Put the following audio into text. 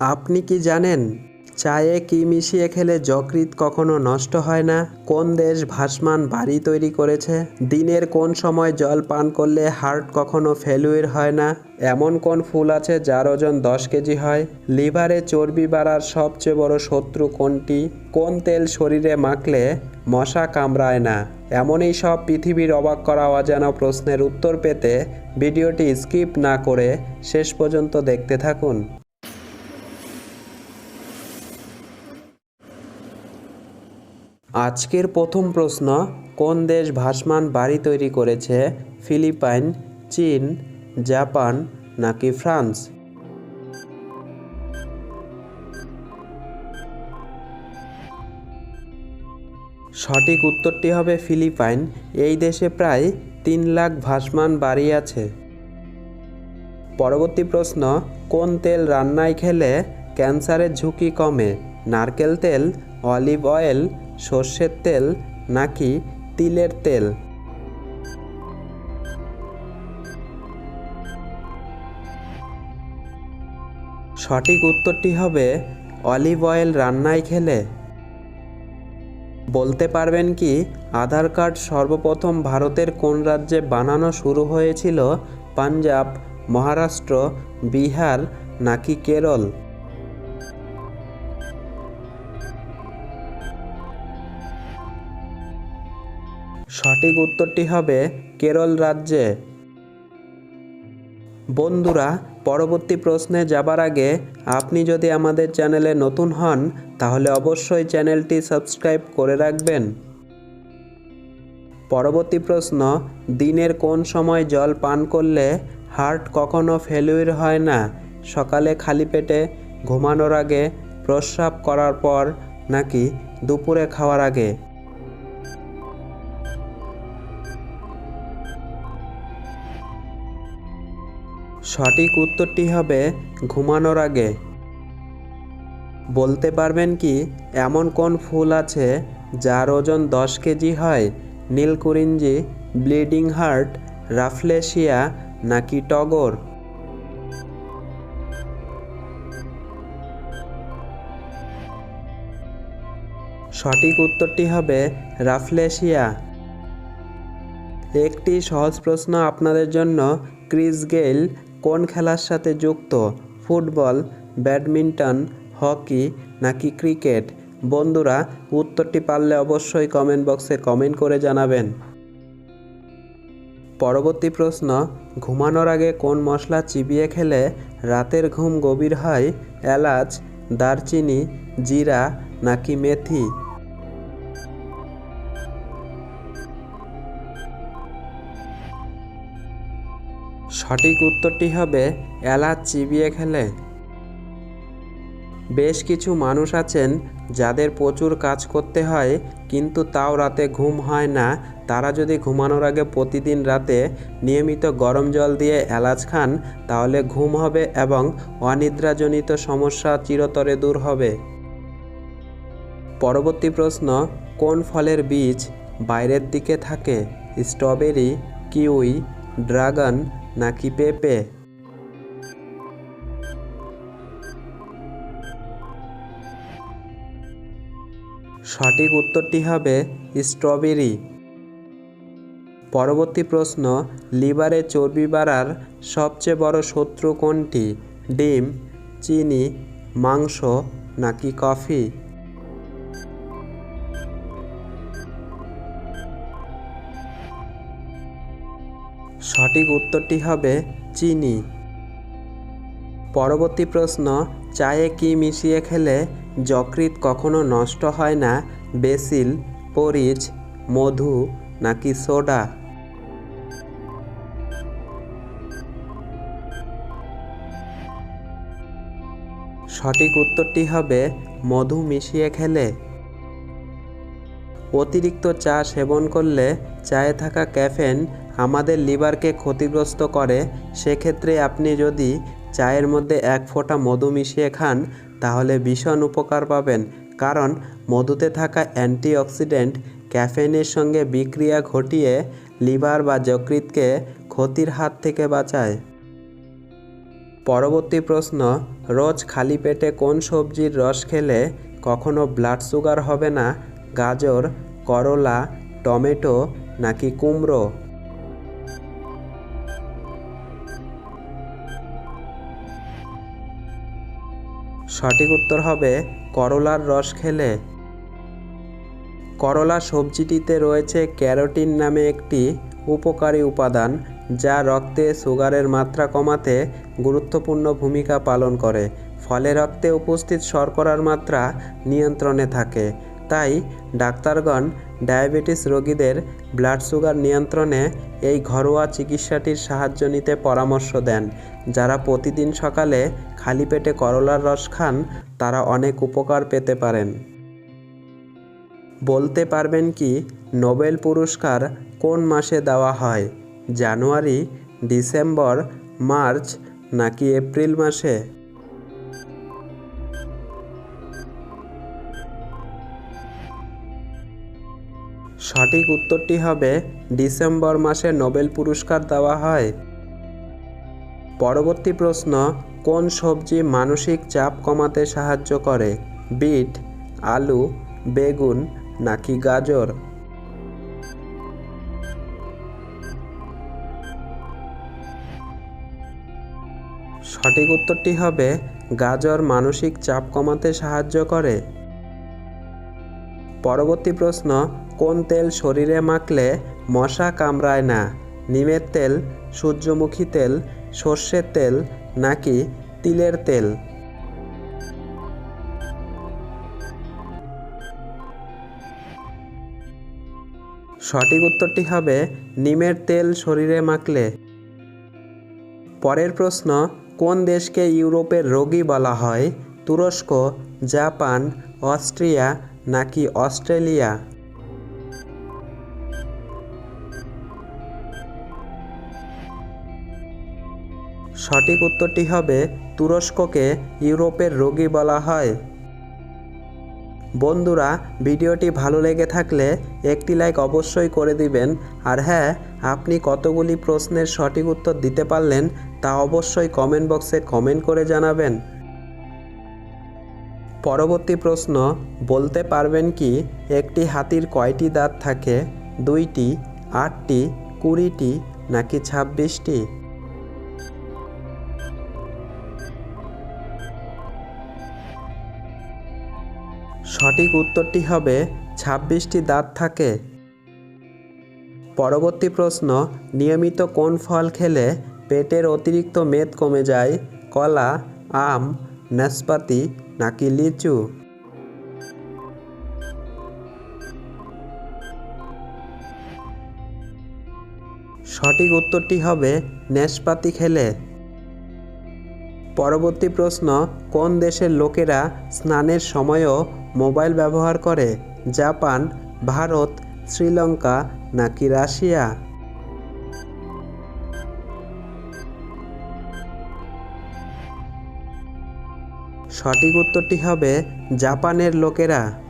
আপনি কি জানেন, চায়ে কি মিশিয়ে খেলে যকৃৎ কখনো নষ্ট হয় না? কোন দেশ ভাসমান বাড়ি তৈরি করেছে? দিনের কোন সময় জল পান করলে হার্ট কখনো ফেলুয়ের হয় না? এমন কোন ফুল আছে যার ওজন দশ কেজি হয়? লিভারে চর্বি বাড়ার সবচেয়ে বড় শত্রু কোনটি? কোন তেল শরীরে মাখলে মশা কামড়ায় না? এমনই সব পৃথিবীর অবাক করা অজানা প্রশ্নের উত্তর পেতে ভিডিওটি স্কিপ না করে শেষ পর্যন্ত দেখতে থাকুন। আজকের প্রথম প্রশ্ন, কোন দেশ ভাসমান বাড়ি তৈরি করেছে? ফিলিপাইন, চীন, জাপান নাকি ফ্রান্স? সঠিক উত্তরটি হবে ফিলিপাইন। এই দেশে প্রায় তিন লাখ ভাসমান বাড়ি আছে। পরবর্তী প্রশ্ন, কোন তেল রান্নায় খেলে ক্যান্সারের ঝুঁকি কমে? নারকেল তেল, অলিভ অয়েল সর্ষের তেল নাকি তিলের তেল? সঠিক উত্তরটি হবে অলিভ অয়েল রান্নায় খেলে। বলতে পারবেন কি, আধার কার্ড সর্বপ্রথম ভারতের কোন রাজ্যে বানানো শুরু হয়েছিল? পাঞ্জাব, মহারাষ্ট্র, বিহার নাকি কেরল? সঠিক উত্তরটি হবে কেরল রাজ্যে। বন্ধুরা, পরবর্তী প্রশ্নে যাবার আগে আপনি যদি আমাদের চ্যানেলে নতুন হন, তাহলে অবশ্যই চ্যানেলটি সাবস্ক্রাইব করে রাখবেন। পরবর্তী প্রশ্ন, দিনের কোন সময় জল পান করলে হার্ট কখনো ফেলুয়ার হয় না? সকালে খালি পেটে ঘুমানোর আগে, প্রস্রাব করার পর, নাকি দুপুরে খাওয়ার আগে? সঠিক উত্তরটি হবে ঘুমানোর আগে। বলতে পারবেন কি, এমন কোন ফুল আছে যার ওজন দশ কেজি হয়? নীলকুরিঞ্জি, ব্লিডিং হার্ট, রাফলেশিয়া নাকি টগর? সঠিক উত্তরটি হবে রাফলেশিয়া। একটি সহজ প্রশ্ন আপনাদের জন্য, ক্রিস গেইল কোন খেলার সাথে যুক্ত? ফুটবল, ব্যাডমিন্টন, হকি নাকি ক্রিকেট? বন্ধুরা, উত্তরটি পারলে অবশ্যই কমেন্ট বক্সে কমেন্ট করে জানাবেন। পরবর্তী প্রশ্ন, ঘুমানোর আগে কোন মশলা চিবিয়ে খেলে রাতের ঘুম গভীর হয়? এলাচ, দারচিনি, জিরা নাকি মেথি? সঠিক উত্তরটি হবে, এলাচ চিবিয়ে খেলে। বেশ কিছু মানুষ আছেন যাদের প্রচুর কাজ করতে হয়, কিন্তু তাও রাতে ঘুম হয় না। তারা যদি ঘুমানোর আগে প্রতিদিন রাতে নিয়মিত গরম জল দিয়ে এলাচ খান, তাহলে ঘুম হবে এবং অনিদ্রাজনিত সমস্যা চিরতরে দূর হবে। পরবর্তী প্রশ্ন, কোন ফলের বীজ বাইরের দিকে থাকে? স্ট্রবেরি, কিউই, ড্রাগন নাকি পেঁপে? সঠিক উত্তরটি হবে স্ট্রবেরি। পরবর্তী প্রশ্ন, লিভারে চর্বি বাড়ার সবচেয়ে বড় শত্রু কোনটি? ডিম, চিনি, মাংস নাকি কফি? সঠিক উত্তরটি হবে চিনি। পরবর্তী প্রশ্ন, চায়ে কি মিশিয়ে খেলে যকৃৎ কখনো নষ্ট হয় না, বেসিল, পরিচ, মধু নাকি সোডা? সঠিক উত্তরটি হবে মধু মিশিয়ে খেলে। অতিরিক্ত চা সেবন করলে চায়ে থাকা ক্যাফেন আমাদের লিভারকে ক্ষতিগ্রস্ত করে, সেক্ষেত্রে আপনি যদি চায়ের মধ্যে এক ফোঁটা মধু মিশিয়ে খান, তাহলে ভীষণ উপকার পাবেন। কারণ মধুতে থাকা অ্যান্টিঅক্সিডেন্ট ক্যাফেনের সঙ্গে বিক্রিয়া ঘটিয়ে লিভার বা যকৃৎকে ক্ষতির হাত থেকে বাঁচায়। পরবর্তী প্রশ্ন, রোজ খালি পেটে কোন সবজির রস খেলে কখনো ব্লাড সুগার হবে না? গাজর, করলা, টমেটো নাকি কুমড়ো? সঠিক উত্তর হবে করলার রস খেলে। করলা সবজিটিতে রয়েছে ক্যারোটিন নামে একটি উপকারী উপাদান, যা রক্তে সুগারের মাত্রা কমাতে গুরুত্বপূর্ণ ভূমিকা পালন করে। ফলে রক্তে উপস্থিত শর্করার মাত্রা নিয়ন্ত্রণে থাকে। তাই ডাক্তারগণ ডায়াবেটিস রোগীদের ব্লাড সুগার নিয়ন্ত্রণে এই ঘরোয়া চিকিৎসাটির সাহায্য নিতে পরামর্শ দেন। যারা প্রতিদিন সকালে খালি পেটে করলার রস খান, তারা অনেক উপকার পেতে পারেন। বলতে পারবেন কি, নোবেল পুরস্কার কোন মাসে দেওয়া হয়? জানুয়ারি, ডিসেম্বর, মার্চ নাকি এপ্রিল মাসে? সঠিক উত্তরটি হবে ডিসেম্বর মাসে নোবেল পুরস্কার দেওয়া হয়। পরবর্তী প্রশ্ন, কোন সবজি মানসিক চাপ কমাতে সাহায্য করে? বিট, আলু, বেগুন নাকি গাজর? সঠিক উত্তরটি হবে গাজর মানসিক চাপ কমাতে সাহায্য করে। পরবর্তী প্রশ্ন কোন তেল শরীরে মাখলে মশা কামড়ায় না? নিমের তেল, সূর্যমুখী তেল, সর্ষের তেল নাকি তিলের তেল? সঠিক উত্তরটি হবে নিমের তেল শরীরে মাখলে। পরের প্রশ্ন, কোন দেশকে ইউরোপের রোগী বলা হয়? তুরস্ক, জাপান, অস্ট্রিয়া নাকি অস্ট্রেলিয়া? সঠিক উত্তরটি হবে তুরস্ককে ইউরোপের রোগী বলা হয়। বন্ধুরা, ভিডিওটি ভালো লেগে থাকলে একটি লাইক অবশ্যই করে দিবেন। আর হ্যাঁ আপনি কতগুলি প্রশ্নের সঠিক উত্তর দিতে পারলেন তা অবশ্যই কমেন্ট বক্সে কমেন্ট করে জানাবেন। পরবর্তী প্রশ্ন, বলতে পারবেন কি একটি হাতির কয়টি দাঁত থাকে? দুইটি, আটটি, কুড়িটি নাকি ছাব্বিশটি? সঠিক উত্তরটি হবে ছাব্বিশটি দাঁত থাকে। পরবর্তী প্রশ্ন, নিয়মিত কোন ফল খেলে পেটের অতিরিক্ত মেদ কমে যায়? কলা, আম, নাশপাতি নাকি লিচু? সঠিক উত্তরটি হবে, নাশপাতি খেলে পরবর্তী প্রশ্ন, কোন দেশের লোকেরা স্নানের সময়ও মোবাইল ব্যবহার করে? জাপান, ভারত, শ্রীলঙ্কা নাকি রাশিয়া? সঠিক উত্তরটি হবে জাপানের লোকেরা।